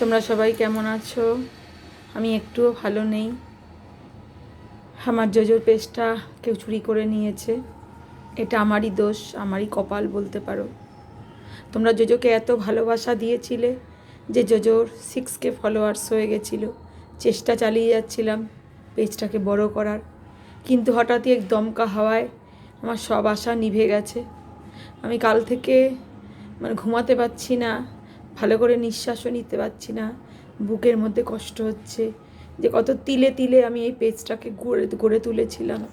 তোমরা সবাই কেমন আছো? আমি একটুও ভালো নেই। আমার জোজোর পেজটা কেউ চুরি করে নিয়েছে। এটা আমারই দোষ, আমারই কপাল বলতে পারো। তোমরা জোজোকে এত ভালোবাসা দিয়েছিলে যে জোজোর সিক্স কে ফলোয়ার্স হয়ে গেছিল। চেষ্টা চালিয়ে যাচ্ছিলাম পেজটাকে বড় করার। কিন্তু হঠাৎই এক দমকা হাওয়ায় আমার সব আশা নিভে গেছে। আমি কাল থেকে মানে ঘুমাতে পারছি না। ভালো করে নিঃশ্বাসও নিতে পারছি না। বুকের মধ্যে কষ্ট হচ্ছে। যে কত তিলে তিলে আমি এই পেজটাকে গড়ে গড়ে তুলেছিলাম।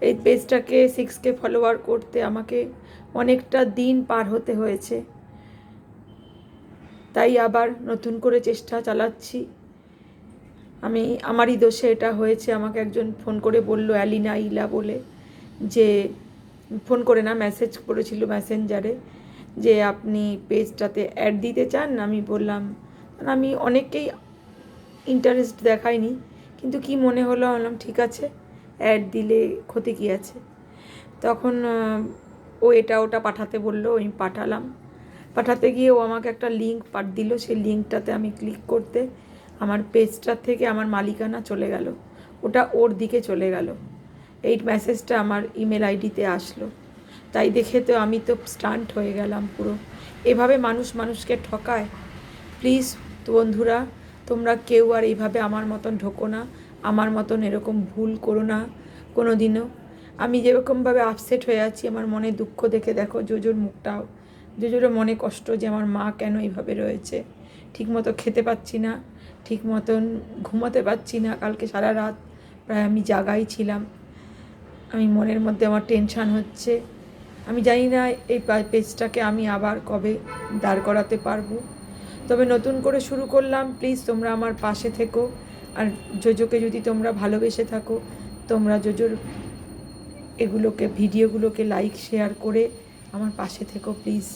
এই পেজটাকে সিক্সকে ফলোয়ার করতে আমাকে অনেকটা দিন পার হতে হয়েছে। তাই আবার নতুন করে চেষ্টা চালাচ্ছি। আমি, আমারই দোষে এটা হয়েছে। আমাকে একজন ফোন করে বলল, অ্যালিনা ইলা বলে। যে ফোন করে না মেসেজ করেছিল মেসেঞ্জারে যে আপনি পেজটাতে অ্যাড দিতে চান, আমি বললাম আমি অনেককেই ইন্টারেস্ট দেখাইনি, কিন্তু কি মনে হলো? বললাম, ঠিক আছে অ্যাড দিলে ক্ষতি কী আছে? তখন ও এটা ওটা পাঠাতে বলল, আমি পাঠালাম। পাঠাতে গিয়ে ও আমাকে একটা লিঙ্ক পাঠ দিল, সেই লিঙ্কটাতে আমি ক্লিক করতে আমার পেজটার থেকে আমার মালিকানা চলে গেল। ওটা ওর দিকে চলে গেল। এই মেসেজটা আমার ইমেল আইডিতে আসলো। তাই দেখে তো আমি তো স্টান্ট হয়ে গেলাম পুরো। এভাবে মানুষ মানুষকে ঠকায়। প্লিজ বন্ধুরা, তোমরা কেউ আর এইভাবে আমার মতন ঢোকো না। আমার মতন এরকম ভুল করো না কোনো দিনও আমি যেরকমভাবে আপসেট হয়ে আছি, আমার মনে দুঃখ দেখে দেখো, জোজোর মুখটাও। জোজোরও মনে কষ্ট যে আমার মা কেন এইভাবে রয়েছে। ঠিক মতো খেতে পাচ্ছি না ঠিক মতন ঘুমাতে পারছি না। কালকে সারা রাত প্রায় আমি জাগাই ছিলাম। আমি মনের মধ্যে আমার টেনশান হচ্ছে। আমি জানি না এই পেজটাকে আমি আবার কবে দাঁড় করাতে পারব। তবে নতুন করে শুরু করলাম প্লিজ তোমরা আমার পাশে থেকো। আর জোজোকে যদি তোমরা ভালোবেসে থাকো, তোমরা জোজোর এগুলোকে, ভিডিওগুলোকে লাইক শেয়ার করে আমার পাশে থেকো প্লিজ